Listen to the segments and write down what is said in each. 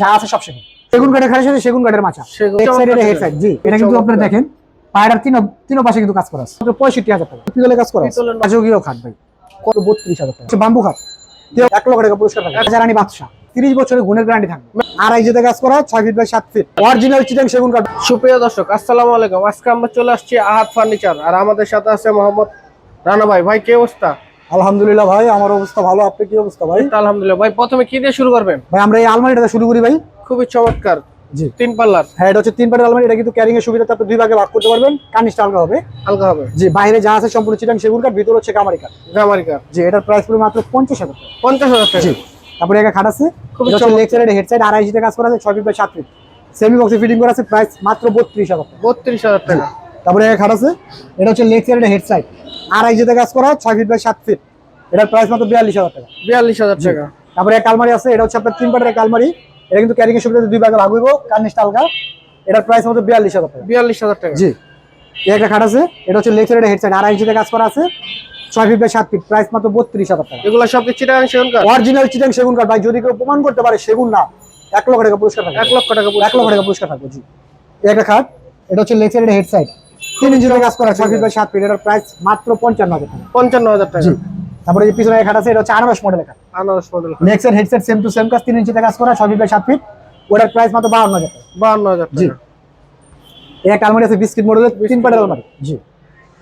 যা আছে সব সেগুন। সেগুন কাঠের খাটের সাথে সেগুন কাঠের সেগুন- এক সাইডে হেড সাইড জি। এটা কিন্তু আপনারা দেখেন পায়রার তিন তিন পাশে কিন্তু কাজ করা আছে। মাত্র পঁয়ষট্টি হাজার টাকা। পিতলের কাজ করা আছে। রাজকীয় খাট ভাই। কত বত্রিশ হাজার টাকা। বাম্বু খাট। এক লক্ষ টাকা পুরস্কার রাজা রানী বাদশাহ। তিরিশ বছরের গুণের গ্যারান্টি থাকবে। আর এই যেতে কাজ করা ছয় ফিট বাই সাত ফিট অরিজিনাল চিটাং সেগুন কাঠ। সুপ্রিয় দর্শক আসসালামু আলাইকুম। আজকে আমরা চলে আসছি আহাত ফার্নিচার। আর আমাদের সাথে আছে মোহাম্মদ রানা ভাই। ভাই কে অবস্থা? আলহামদুলিল্লাহ ভাই আমার অবস্থা ভালো। আপনার কি অবস্থা ভাই? আলহামদুলিল্লাহ। ভাই প্রথমে কি দিয়ে শুরু করবেন? ভাই আমরা এই আলমারিটা শুরু করি ভাই। খুবই চমৎকার। জি। তিন পাল্লার। হ্যাঁ এটা হচ্ছে তিন পাটের আলমারি। এটা কিন্তু ক্যারিং এর সুবিধা আপনি দুই ভাগে ভাগ করতে পারবেন। কানিসটা আলগা হবে। হালকা হবে। যে বাইরে যা আছে সম্পূর্ণ চিটাং সেগুন কাঠ ভিতর হচ্ছে কামারি কাঠ। গামারিকার যে এটার প্রাইস পড়বে মাত্র পঞ্চাশ হাজার টাকা। পঞ্চাশ হাজার টাকা। জি তারপরে একটা খাট আছে। খুবই সাইড হেড সাইড আড়াই ইঞ্চিতে কাজ করা আছে ছয় ফিট বাই সাত ফিট। সেমি বক্সে ফিটিং করা আছে প্রাইস মাত্র বত্রিশ হাজার টাকা। বত্রিশ হাজার টাকা। তারপরে একটা খাট আছে। এটা হচ্ছে সাইড হেড সাইড আড়াই ইঞ্চিতে কাজ করা ছয় ফিট বাই সাত ফিট এটার প্রাইস মাত্র বিয়াল্লিশ হাজার টাকা। বিয়াল্লিশ হাজার টাকা। তারপরে একটা আলমারি আছে এটা হচ্ছে আপনার তিন পাটের একটা আলমারি। এটা কিন্তু ক্যারিং এর সুবিধা দুই ভাগে ভাগ হইব কার্নিশটা আলগা। এটার প্রাইস মাত্র বিয়াল্লিশ হাজার টাকা। বিয়াল্লিশ হাজার টাকা। জি। এই একটা খাট আছে এটা হচ্ছে লেগ সাইড হেড সাইড আড়াই ইঞ্চিতে কাজ করা আছে ছয় ফিট বাই সাত ফিট প্রাইস মাত্র বত্রিশ হাজার টাকা। এগুলো সব কি চিটাগাং সেগুন কাঠ? অরিজিনাল চিটাং সেগুন কাঠ ভাই যদি কেউ প্রমাণ করতে পারে সেগুন না এক লক্ষ টাকা পুরস্কার থাকবে। এক লক্ষ টাকা এক লক্ষ টাকা পুরস্কার থাকবে জি। এই একটা খাট এটা হচ্ছে লেগ সাইড হেড সাইড তিন ইঞ্চিতে কাজ করা ছয় ফিট বাই সাত ফিট এটার প্রাইস মাত্র পঞ্চান্ন হাজার টাকা। পঞ্চান্ন হাজার টাকা। তারপরে যে পিছনে খাট আছে এটা হচ্ছে আনারস মডেল খাট আনারস model leg side head side same to same কাজ তিন ইঞ্চিতে কাজ করা ছয় ফিট বাই সাত ফিট ওটার প্রাইস মাত্র বাহান্ন হাজার টাকা। বাহান্ন হাজার জি। একটা আলমারি আছে বিস্কিট মডেলের তিন পাটের আলমারি জি।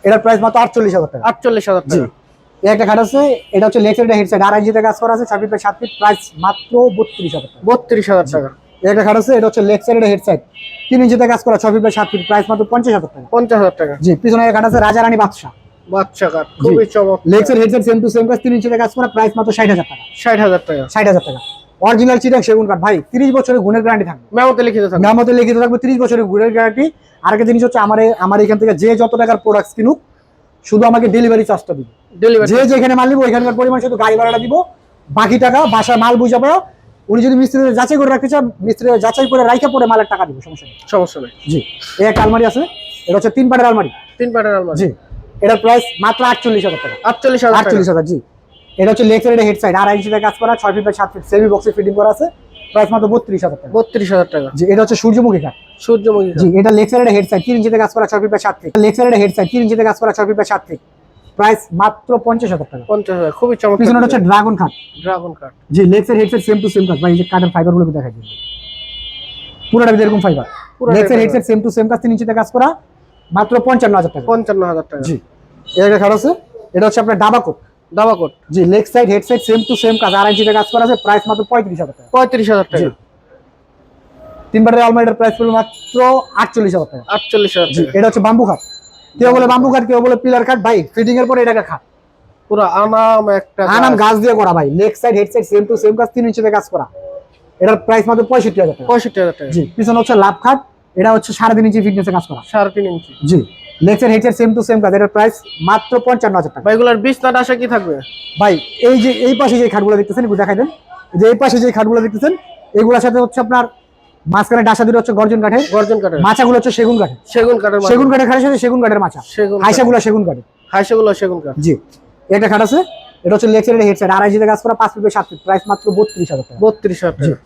এটার প্রাইস মাত্র আটচল্লিশ হাজার টাকা। আটচল্লিশ হাজার জি। টাকা একটা খাট আছে এটা হচ্ছে লেগ সাইড হেড সাইড আড়াই ইঞ্চিতে কাজ করা আছে ছয় ফিট বাই সাত ফিট প্রাইস মাত্র বত্রিশ হাজার বত্রিশ হাজার টাকা। একটা খাট আছে এটা হচ্ছে লেগ সাইড হেড সাইড তিন ইঞ্চিতে কাজ করা ছয় ফিট বাই সাত ফিট প্রাইস মাত্র পঞ্চাশ হাজার টাকা। পঞ্চাশ হাজার টাকা। জি পিছনে একটা খাট আছে রাজা রানী বাদশাহ বাচ্চা কাঠ খুবই চমৎকার। Leg side head side same to same কাজ তিন ইঞ্চিতে কাজ করা প্রাইস মাত্র ষাট হাজার টাকা। ষাট হাজার টাকা। ষাট হাজার টাকা। অরিজিনাল চিটাং সেগুন কাঠ। ভাই তিরিশ বছরের গুণের গ্যারান্টি থাকবে। মেমোতে লিখিত থাকবে। নামতে লিখিত থাকবে তিরিশ বছরের গুণের গ্যারান্টি আর একটা জিনিস হচ্ছে আমার আমার এখান থেকে যে যত টাকার প্রোডাক্ট কিনুক শুধু আমাকে ডেলিভারি চার্জটা দিবে। ডেলিভারি যে যেখানে মাল নিবো ওইখানকার পরিমাণ শুধু গাড়ি ভাড়াটা দিব। বাকি টাকা বাসায় মাল বুঝাবো উনি যদি মিস্ত্রি যাচাই করে রাখতে চান মিস্ত্রি যাচাই করে রাইখা পরে মালের টাকা দিব সমস্যা নেই। সমস্যা নেই। জি এই একটা আলমারি আছে এটা হচ্ছে তিন পাটের আলমারি। তিন পাটের আলমারি। জি এটার প্রাইস মাত্র আটচল্লিশ হাজার টাকা। আটচল্লিশ হাজার আটচল্লিশ হাজার জি। এটা হচ্ছে লেগ সাইড হেড সাইড আড়াই ইঞ্চিতে কাজ করা ছয় ফিট বাই সাত ফিট সেমি বক্সে ফিটিং করা আছে। প্রাইস মাত্র বত্রিশ হাজার টাকা। বত্রিশ হাজার টাকা। জি এটা হচ্ছে সূর্যমুখী কাঠ। সূর্যমুখী জি এটা লেগ সাইডে হেড সাইড তিন ইঞ্চিতে কাজ করা ছয় ফিট বাই সাত ফিট লেগ সাইডে হেড সাইড তিন ইঞ্চিতে কাজ করা ছয় ফিট বাই সাত ফিট প্রাইস মাত্র পঞ্চাশ হাজার টাকা। পঞ্চাশ হাজার খুবই পিছনে চমৎকার হচ্ছে ড্রাগন খাট ড্রাগন কাঠ জি leg side head side same to same কাজ। ভাই এই যে কাঠের ফাইবারগুলো দেখা দিন। পুরোটা এরকম ফাইবার পুরোটাই leg side head fiber। Side same to same কাজ তিন ইঞ্চিতে কাজ করা মাত্র পঞ্চান্ন হাজার টাকা। পঞ্চান্ন হাজার টাকা। জি। এই একটা খাট আছে? এটা হচ্ছে আপনার ডাবা কোট দাবা কোট জি leg side head side same to same কাজ। আড়াই ইঞ্চিতে কাজ করা আছে প্রাইস মাত্র পঁয়ত্রিশ হাজার টাকা। পঁয়ত্রিশ হাজার টাকা। জি। তিন বারের আলমারিটার প্রাইস পড়বে মাত্র আটচল্লিশ হাজার টাকা। আটচল্লিশ হাজার জি এটা হচ্ছে বাম্বু খাট কেউ বলে বাম্বু খাট কেউ বলে পিলার খাট ভাই ফিটিং এর পরে এটাকে খাট পুরো আনাম একটা আনাম গাছ। গাছ দিয়ে করা ভাই। Leg side head side same to same কাজ তিন ইঞ্চিতে কাজ করা। এটার প্রাইস মাত্র পঁয়ষট্টি হাজার টাকা। পঁয়ষট্টি হাজার টাকা। জি পিছনে হচ্ছে লাভ খাট এটা হচ্ছে সাড়ে তিন ইঞ্চি ফিটনেসে কাজ করা। সাড়ে তিন ইঞ্চি জি leg side head side same to same কাজ এটার প্রাইস মাত্র পঞ্চান্ন হাজার টাকা। ভাই এগুলার বিছনাট আসা কি থাকবে? ভাই এই যে এই পাশে যে খাটগুলো দেখতেছেন একটু দেখাই দেন। যে এই পাশে যে খাটগুলো দেখতেছেন এগুলোর সাথে হচ্ছে আপনার মাঝখানে ডাসা দিয়ে হচ্ছে গর্জন কাঠের। গর্জন কাঠের। মাচাগুলো হচ্ছে সেগুন কাঠের। সেগুন কাঠের সেগুন কাঠের খাটের সাথে সেগুন কাঠের সেগুন হাইসাগুলো সেগুন কাঠের। হাইসেগুলো সেগুন কাঠ। জি। একটা খাট আছে। এটা হচ্ছে হেড সাইড আড়াই জিতে কাজ করা পাঁচ ফিট সাত ফিট। প্রাইস মাত্র বত্রিশ হাজার টাকা। বত্রিশ হাজার টাকা।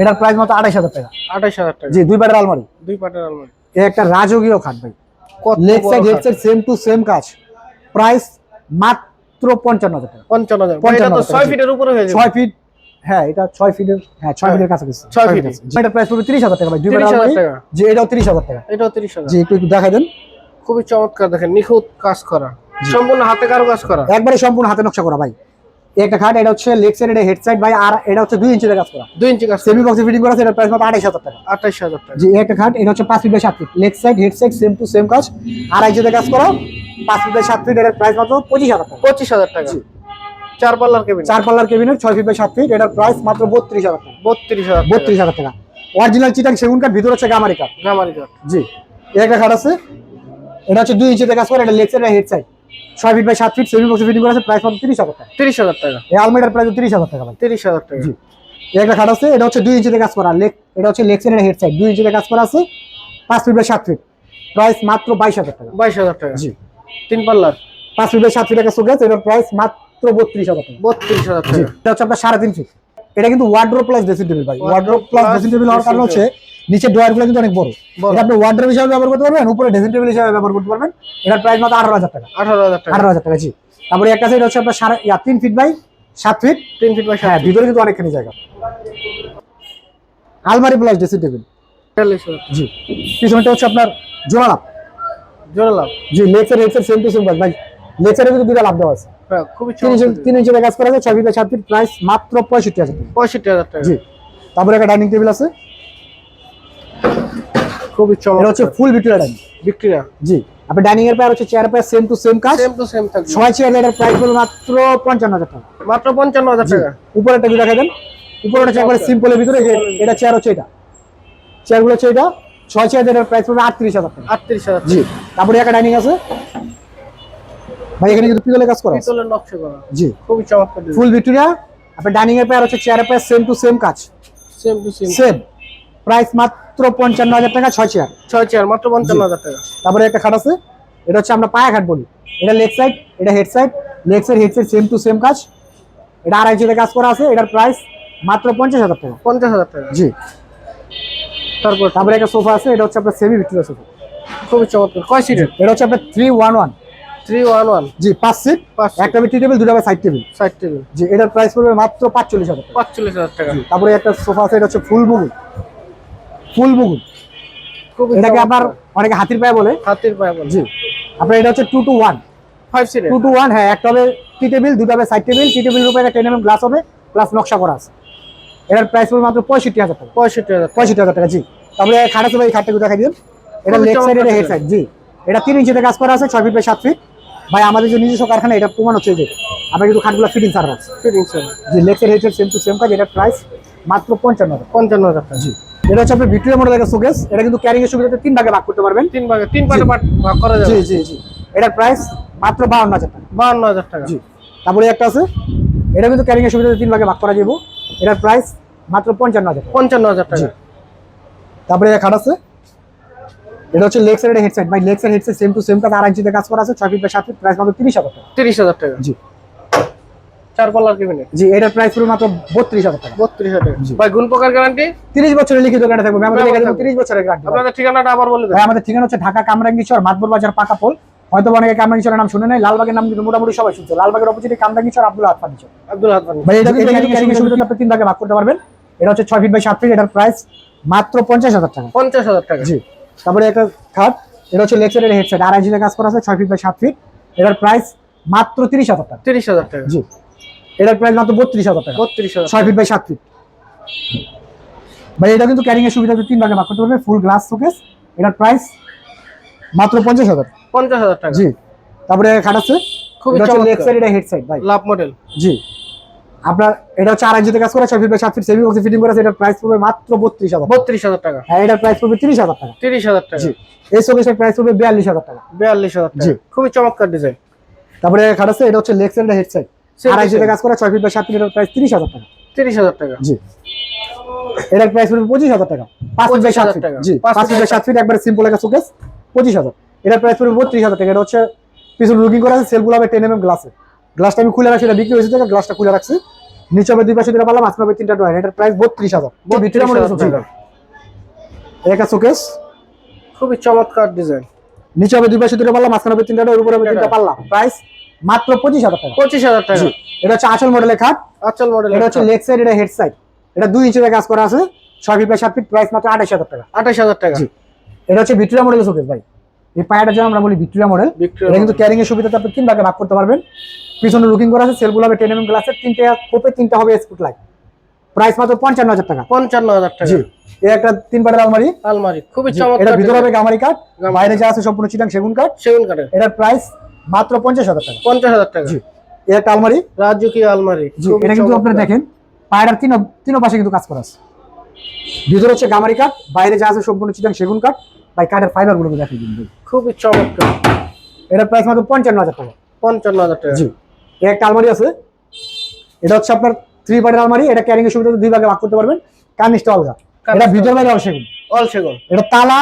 এটার প্রাইস মাত্র আড়াইশ হাজার টাকা। আঠাশ হাজার টাকা। জি দুই বারের আলমারি। দুই পাটের আলমারি। এ একটা রাজকীয় খাট ভাই। কত leg side head side same to same কাজ। প্রাইস মাত্র পঞ্চান্ন হাজার টাকা। পঞ্চান্ন হাজার। এটা হাজার ছয় ফিটের উপরে হয়ে ছয় ফিট হ্যাঁ এটা ছয় ফিটের হ্যাঁ ছয় ফিটের কাছাকাছি। ছয় ফিট। আছে। জি, প্রাইস পড়বে তিরিশ হাজার টাকা ভাই দুই 30,000 টাকা। জি এটাও তিরিশ হাজার টাকা। এটাও তিরিশ হাজার। জি একটু একটু দেখাই দেন। খুবই চমৎকার দেখেন নিখুঁত কাজ করা। সম্পূর্ণ হাতে কারও কাজ করা। একবারে সম্পূর্ণ হাতে নকশা করা ভাই। একটা খাট এটা হচ্ছে লেগ সাইড এটা হেড সাইড ভাই আর এটা হচ্ছে দুই ইঞ্চিতে কাজ করা। দুই ইঞ্চি কাজ সেমি বক্সে ফিটিং করা আছে এটার প্রাইস মাত্র আড়াইশ হাজার টাকা। আঠাশ হাজার টাকা। জি একটা খাট এটা হচ্ছে পাঁচ ফিট বাই সাত feet leg side head side same to same কাজ। আড়াই ইঞ্চিতে কাজ করা। পাঁচ ফিট বাই সাত ফিট এটার প্রাইস মাত্র পঁচিশ হাজার টাকা। পঁচিশ হাজার টাকা। জি। চার পাল্লার কেবিন চার পাল্লার ছয় ফিট বাই সাত ফিট এটার প্রাইস মাত্র বত্রিশ হাজার টাকা। বত্রিশ হাজার বত্রিশ হাজার টাকা। অরিজিনাল চিটাং সেগুন কাঠ ভিতর হচ্ছে গামারি কাঠ গামারি কাঠ জি। একটা খাট আছে এটা হচ্ছে দুই ইঞ্চিতে কাজ করে এটা হেড সাইড ছয় ফিট বাই সাত ফিট সেমি বক্সে ফিটিং করা আছে প্রাইস মাত্র তিরিশ হাজার টাকা। তিরিশ হাজার টাকা। এই আলমেটার প্রাইস তিরিশ হাজার টাকা ভাই। তিরিশ হাজার টাকা। জি। একটা খাট আছে এটা হচ্ছে দুই ইঞ্চিতে কাজ করা লেগ এটা হচ্ছে লেগ সাইড হেড সাইড দুই ইঞ্চিতে কাজ করা আছে পাঁচ ফিট বাই সাত ফিট প্রাইস মাত্র বাইশ হাজার টাকা। বাইশ হাজার টাকা। জি। তিন পাল্লার। পাঁচ ফিট বাই সাত ফিট একটা এটার প্রাইস মাত্র বত্রিশ হাজার টাকা। বত্রিশ হাজার টাকা। এটা হচ্ছে আপনার সাড়ে তিন ফিট এটা কিন্তু ওয়ার্ড্রোপ প্লাস ড্রেসিং টেবিল ভাই। ওয়ার্ড্রোপ প্লাস ড্রেসিং টেবিল হওয়ার কারণ হচ্ছে নিচে ড্রয়ারগুলো কিন্তু অনেক বড়। এটা আপনি ওয়ার্ড্রোপ হিসাবে ব্যবহার করতে পারবেন উপরে ড্রেসিং টেবিল হিসাবে ব্যবহার করতে পারবেন। এটার প্রাইস মাত্র আঠারো হাজার টাকা। আঠারো হাজার টাকা। আঠারো হাজার টাকা জি। তারপরে একটা সাইড হচ্ছে আপনার সাড়ে তিন ফিট বাই সাত ফিট তিন ফিট বাই হ্যাঁ ভিতরে কিন্তু অনেকখানি জায়গা। আলমারি প্লাস ড্রেসিং টেবিল জি। পিছনটা হচ্ছে আপনার জোড়া লাভ। জোরে লাভ। জি লেক্সের সেম টু সেম ভাই লেক্সারে কিন্তু দুটা লাভ দেওয়া আছে। খুবই তিন কাজ করা আছে ছয় ফিট সাত ফিট প্রাইস মাত্র পঁয়ষট্টি হাজার পঁয়ষট্টি হাজার টাকা। জি। তারপরে একটা ডাইনিং টেবিল আছে। খুবই এটা হচ্ছে ফুল ভিক্টোরিয়া ডাইনিং বিক্রিয়া জি। আপনি ডাইনিং এর হচ্ছে chair pair same to same কাজ। সেম টু সেম থাকবে। ছয় চেয়ার এটার প্রাইস হলো মাত্র পঞ্চান্ন হাজার টাকা। মাত্র পঞ্চান্ন হাজার জি। টাকা। উপরে একটা দেখা দেন। উপরে একটা চেয়ার সিম্পলের ভিতরে যে এটা চেয়ার হচ্ছে এটা। চেয়ারগুলো হচ্ছে এটা। ছয় চেয়ার এটার প্রাইস আটত্রিশ হাজার টাকা। আটত্রিশ হাজার জি। তারপরে একটা ডাইনিং আছে। ভাই এখানে কিন্তু পিতলের কাজ করা পিতলের নকশা করা। জি। খুবই চমৎকার ফুল ভিক্টোরিয়া আপনার ডাইনিং এর পেয়ার হচ্ছে chair pair same to same কাজ। Same to same same price মাত্র পঞ্চান্ন হাজার টাকা ছয় চেয়ার ছয় চেয়ার মাত্র পঞ্চান্ন হাজার টাকা। তারপরে একটা খাট আছে এটা হচ্ছে আমরা পায়া খাট বলি। এটা লেগ সাইড এটা head side leg side head side same to same কাজ। এটা আড়াই চিতে কাজ করা আছে এটার প্রাইস মাত্র পঞ্চাশ হাজার টাকা। পঞ্চাশ হাজার টাকা। জি। তারপর তারপরে একটা সোফা আছে এটা হচ্ছে আপনার সেমি ভিক্টোরিয়া সোফা খুবই চমৎকার। কয় সিটের এটা হচ্ছে আপনার three one one three one one জি পাঁচ সিট একটা টি টেবিল দুটো সাইড টেবিল সাইড টেবিল জি এটার প্রাইস পড়বে মাত্র পাঁচচল্লিশ হাজার টাকা। পাঁচচল্লিশ হাজার টাকা। তারপরে একটা সোফা আছে হচ্ছে ফুল মুগুল। ফুল মুগুল। এটাকে আপনার অনেকে হাতির পায়ে বলে। হাতির পায়ে বলে। জি আপনার এটা হচ্ছে টু টু ওয়ান ফাইভ সিটের টু টু ওয়ান হ্যাঁ একটা হবে টি টেবিল দুটো হবে সাইড টেবিল টি টেবিলের উপরে একটা গ্লাস হবে প্লাস নকশা করা আছে। এটার প্রাইস পড়বে মাত্র পঁয়ষট্টি হাজার টাকা। পঁয়ষট্টি হাজার টাকা। হাজার টাকা জি। তারপরে খাট আছে ভাই খাটটা দেখাই দিন এটা লেগ সাইড এটা হেড সাইড জি। এটা তিন ইঞ্চিতে কাজ করা আছে ছয় ফিট বাই সাত ফিট ভাই আমাদের যে নিজস্ব কারখানা এটা প্রমাণ হচ্ছে যে আমরা কিন্তু খাটগুলো ফিটিং সার আছে ফিটিং সেল জি leg side same to same কাজ এটার প্রাইস মাত্র পঞ্চান্ন হাজার পঞ্চান্ন হাজার টাকা জি। এটা হচ্ছে আপনার ভিক্টোরিয়া মডেল একটা শোকেস এটা কিন্তু ক্যারিং এর সুবিধাতে তিন ভাগে ভাগ করতে পারবেন। তিন ভাগে তিন পার্ট ভাগ করা যাবে। জি জি জি। এটার প্রাইস মাত্র বাউন্ন হাজার টাকা। বাহান্ন হাজার টাকা। জি। তারপরে একটা আছে। এটা কিন্তু ক্যারিং এর সুবিধাতে তিন ভাগে ভাগ করা যাবে এটার প্রাইস মাত্র পঞ্চান্ন হাজার পঞ্চান্ন হাজার টাকা। তারপরে খাট আছে। এটা হচ্ছে লেগ সাইড হেড সাইড ভাই leg side head same to same কাজ ইঞ্চিতে কাজ করা আছে ছয় ফিট বাই সাত ফিট প্রাইস মাত্র তিরিশ হাজার টাকা। তিরিশ হাজার টাকা। জি। চার পাল্লার জি এটার প্রাইস পুরো মাত্র বত্রিশ হাজার টাকা। বত্রিশ হাজার টাকা। জি। ভাই গুণ প্রকার গ্যারান্টি তিরিশ বছরের লিখিত গ্যারান্টি থাকবে। আমাদের এখানে তিরিশ বছরের গ্যারান্টি আপনাদের ঠিকানাটা আবার বলে দেন। ভাই আমাদের ঠিকানা হচ্ছে ঢাকা কামরাঙ্গীচর মাতবর বাজার পাকা পোল। হয়তো অনেকে কামরাঙ্গীচরের নাম শুনে নাই লালবাগের নাম কিন্তু মোটামুটি সবাই শুনছে। লালবাগের অপোজিটে কামরাঙ্গীচর আব্দুল হাত ফার্নিচার আব্দুল হাতমান ভাই এটা কিন্তু আপনি তিন ভাগে ভাগ করতে পারবেন। এটা হচ্ছে ছয় ফিট বাই সাত ফিট এটার প্রাইস মাত্র পঞ্চাশ হাজার টাকা। পঞ্চাশ হাজার টাকা। জি। তারপরে একটা খাট এটা হচ্ছে লেগ সাইডের হেড সাইড আড়াই ইঞ্চিতে কাজ করা আছে ছয় ফিট বাই সাত ফিট এটার প্রাইস মাত্র তিরিশ হাজার টাকা। তিরিশ হাজার টাকা। জি। এটার প্রাইস মাত্র বত্রিশ হাজার টাকা। বত্রিশ হাজার ছয় ফিট বাই সাত ফিট ভাই এটা কিন্তু ক্যারিং এর সুবিধা তিন ভাগে ভাগ করতে পারবেন ফুল গ্লাস শোকেস এটার প্রাইস মাত্র পঞ্চাশ হাজার। পঞ্চাশ হাজার টাকা। জি। তারপরে খাট আছে হচ্ছে লেগ। সাইড এটা হেড সাইড ভাই। লাভ মডেল জি। আপনার এটা হচ্ছে আড়াই ইঞ্চিতে কাজ করা ছয় ফিট বাই সাত ফিট সেমি বক্সে ফিটিং করা আছে এটার প্রাইস পড়বে মাত্র বত্রিশ হাজার বত্রিশ হাজার টাকা হ্যাঁ এটার প্রাইস পড়বে তিরিশ হাজার টাকা তিরিশ হাজার টাকা জি এই শোকেসের প্রাইস পড়বে বিয়াল্লিশ হাজার টাকা বিয়াল্লিশ হাজার জি। খুবই চমৎকার ডিজাইন তারপরে খাট আছে এটা হচ্ছে লেগ সাইড হেড সাইড আড়াই design। কাজ করা ছয় ফিট বাই সাত ফিট এটার প্রাইস তিরিশ হাজার টাকা তিরিশ হাজার টাকা জি এটার প্রাইস পড়বে পঁচিশ হাজার টাকা পাঁচ ফিট বাই সাত ফিট টাকা। জি পাঁচ পাঁচ ফিট বাই সাত ফিট একবারে সিম্পল একটা শোকেস পঁচিশ হাজার এটার প্রাইস পড়বে বত্রিশ হাজার টাকা এটা হচ্ছে পিছনে লুকিং করা আছে সেলগুলো হবে টেন এম এম গ্লাসে গ্লাসটা আমি খুলে রাখছি এটা বিক্রি হয়েছে থেকে গ্লাসটা খুলে রাখছি। নিচে হবে দুই পাশে দুটা পারলাম মাঝখানে হবে তিনটা ড্রয়ার। এটার প্রাইস বত্রিশ হাজার। ভিতরে 32,000 টাকা। একটা শোকেস। খুবই চমৎকার ডিজাইন। নিচে হবে দুই পাশে দুটো পারলাম মাঝখানে হবে তিনটা ড্রয়ার উপরে হবে তিনটা পারলাম প্রাইস মাত্র পঁচিশ হাজার টাকা। পঁচিশ হাজার টাকা। এটা হচ্ছে আচল মডেলের খাট। আচল মডেল এটা হচ্ছে লেগ সাইড এটা হেড সাইড এটা দুই ইঞ্চিতে কাজ করা আছে। ছয় ফিট বাই সাত ফিট প্রাইস মাত্র আঠাশ হাজার টাকা। আঠাশ হাজার টাকা। এটা হচ্ছে ভিক্টোরিয়া মডেল শোকেস ভাই। এই পায়াটা আমরা বলি ভিক্টোরিয়া মডেল। এটা কিন্তু ক্যারিং এর সুবিধাতে আপনি তিন ভাগে ভাগ করতে পারবেন। পিছনে লুকিং করা আছে সেলগুলো হবে টেন গ্লাসের তিনটে কোপে তিনটা হবে স্পুট লাইট প্রাইস মাত্র পঞ্চান্ন হাজার টাকা। পঞ্চান্ন হাজার টাকা। জি। এর একটা তিন পাটের আলমারি। আলমারি খুবই চমৎকার এটা ভিতরে হবে গামারি কাঠ বাইরে যা আছে সম্পূর্ণ চিটাং সেগুন কাঠ সেগুন কাঠের এটার প্রাইস মাত্র পঞ্চাশ হাজার টাকা। পঞ্চাশ হাজার টাকা। জি। এর একটা আলমারি। রাজকীয় আলমারি এটা কিন্তু। আপনারা দেখেন পায়রার তিন তিন পাশে কিন্তু কাজ করা আছে। ভিতরে হচ্ছে গামারি কাঠ বাইরে যা আছে সম্পূর্ণ চিটাং সেগুন কাঠ ভাই কাঠের ফাইবারগুলো দেখে দিন। খুবই চমৎকার। এটার প্রাইস মাত্র পঞ্চান্ন হাজার টাকা। পঞ্চান্ন হাজার টাকা। জি। এর একটা আলমারি আছে। এটা হচ্ছে আপনার থ্রি পার্টের আলমারি। এটা ক্যারিং এর সুবিধা দুই ভাগে ভাগ করতে পারবেন। কার্নিশটা আলগা এটা ভিতর বাইরে হবে সেগুন। অল সেগুন। এটা তালা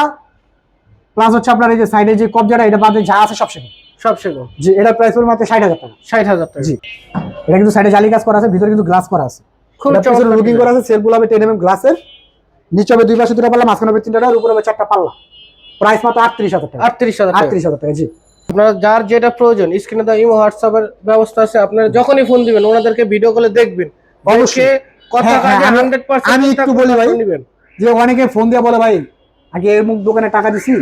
প্লাস হচ্ছে আপনার এই যে সাইডে যে কবজাটা এটা বাদে যা আছে সব সেগুন। সব সেগুন। জি এটার প্রাইস পড়বে মাত্র ষাট হাজার টাকা। ষাট হাজার টাকা। জি। এটা কিন্তু সাইডে জালি কাজ করা আছে ভিতরে কিন্তু গ্লাস করা আছে। খুব চমৎকার লুকিং করা আছে সেলফগুলো হবে টেন এমএম গ্লাসের নিচে হবে দুই পাশে দুটো পাল্লা মাঝখানে হবে তিনটা আর উপরে হবে চারটা পাল্লা। প্রাইস মাত্র আটত্রিশ হাজার টাকা। আটত্রিশ হাজার আটত্রিশ হাজার টাকা জি। আপনার যার যেটা প্রয়োজন স্ক্রিনে দেওয়া ইমো হোয়াটসঅ্যাপের ব্যবস্থা আছে আপনারা যখনই ফোন দিবেন ওনাদেরকে ভিডিও কলে দেখবেন। অবশ্যই। কথা হ্যাঁ, হ্যাঁ, কাজে আমি- একটু বলি ভাই। যে অনেকে ফোন দিয়ে বলে ভাই আগে এর মুখ দোকানে টাকা দিছি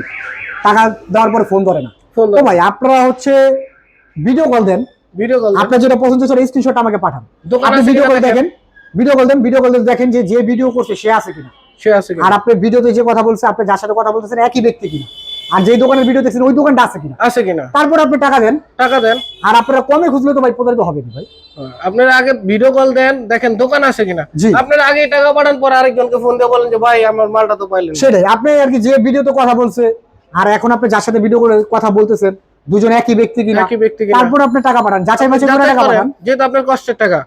টাকা দেওয়ার পরে ফোন ধরে না। তো ভাই আপনারা হচ্ছে ভিডিও কল দেন। ভিডিও কল আপনার যেটা পছন্দ সেটা স্ক্রিনশট আমাকে পাঠান। আপনি ভিডিও কল দেখেন। দেখেন ভিডিও কল দেন ভিডিও কল দেখেন যে যে ভিডিও করছে সে আছে কিনা। সে আছে আর আপনি ভিডিওতে যে কথা বলছে আপনি যার সাথে কথা বলতেছেন একই ব্যক্তি কিনা? আর যেই দোকানের ভিডিও দেখছেন ওই দোকানটা আছে কিনা? আছে কিনা? তারপর আপনি টাকা দেন। টাকা দেন। আর আপনারা কমে খুঁজলে তো ভাই প্রতারিত হবে ভাই। হ্যাঁ, আপনারা আগে ভিডিও কল দেন দেখেন দোকান আছে কিনা? আপনারা আগে টাকা পাঠান পরে আরেকজনকে ফোন দিয়ে বলেন যে ভাই আমার মালটা তো পাইলেন সেটাই। আপনি আর কি যে ভিডিওতে কথা বলছে আর এখন আপনি যার সাথে ভিডিও করে কথা বলতেছেন দুজন একই ব্যক্তি কিনা? একই ব্যক্তি তারপর আপনি টাকা পাঠান যাচাই বাছাই করে টাকা পাঠান। যেহেতু আপনার কষ্টের টাকা।